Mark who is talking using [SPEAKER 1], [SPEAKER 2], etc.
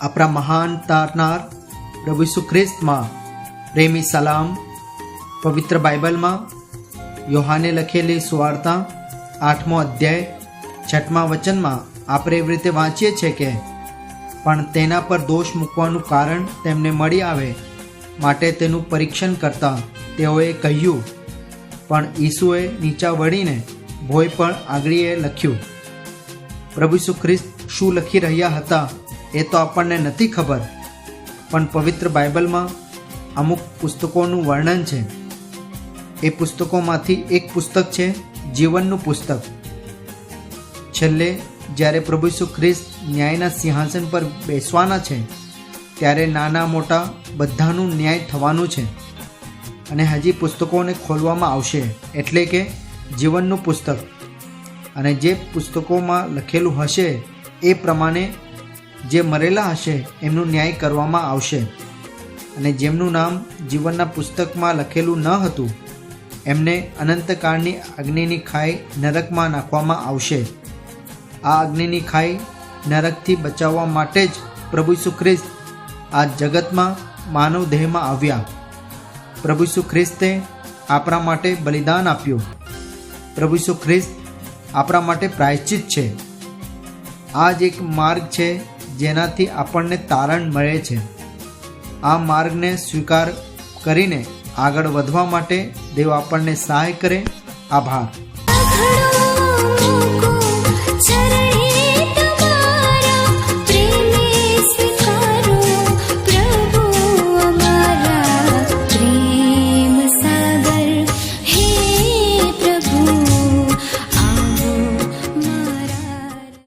[SPEAKER 1] આપણા મહાન તારનાર પ્રભુ ઈસુ ખ્રિસ્તમાં પ્રેમી સલામ, પવિત્ર બાઇબલમાં યોહાને લખેલી સુવાર્તા આઠમો અધ્યાય છઠમા વચનમાં આપણે એવી રીતે વાંચીએ છીએ કે, પણ તેના પર દોષ મૂકવાનું કારણ તેમને મળી આવે માટે તેનું પરીક્ષણ કરતા તેઓએ કહ્યું, પણ ઈસુએ નીચા વળીને ભોય પણ આગળીએ લખ્યું. પ્રભુ ઈસુ ખ્રિસ્ત શું લખી રહ્યા હતા એ તો આપણને નથી ખબર, પણ પવિત્ર બાઇબલમાં અમુક પુસ્તકોનું વર્ણન છે. એ પુસ્તકોમાંથી એક પુસ્તક છે, જીવનનું પુસ્તક. છેલ્લે જ્યારે પ્રભુ ઈસુ ખ્રિસ્ત ન્યાયના સિંહાસન પર બેસવાના છે, ત્યારે નાના મોટા બધાનું ન્યાય થવાનું છે અને હજી પુસ્તકોને ખોલવામાં આવશે, એટલે કે જીવનનું પુસ્તક. અને જે પુસ્તકોમાં લખેલું હશે, એ પ્રમાણે જે મરેલા હશે, એમનું ન્યાય કરવામાં આવશે. અને જેમનું નામ જીવનના પુસ્તકમાં લખેલું ન હતું, એમને અનંતકાળની અગ્નિની ખાઈ નરકમાં નાખવામાં આવશે. આ અગ્નિની ખાઈ નરકથી બચાવવા માટે જ પ્રભુ ખ્રિસ્ત આ જગતમાં માનવ દેહમાં આવ્યા. પ્રભુ ખ્રિસ્તે આપણા માટે બલિદાન આપ્યું. પ્રભુ ખ્રિસ્ત આપણા માટે પ્રાયશ્ચિત છે. આ જ એક માર્ગ છે જેનાથી આપણને તારણ મળે છે. આ માર્ગને સ્વીકાર કરીને આગળ વધવા માટે દેવ આપણને સહાય કરે. આભાર.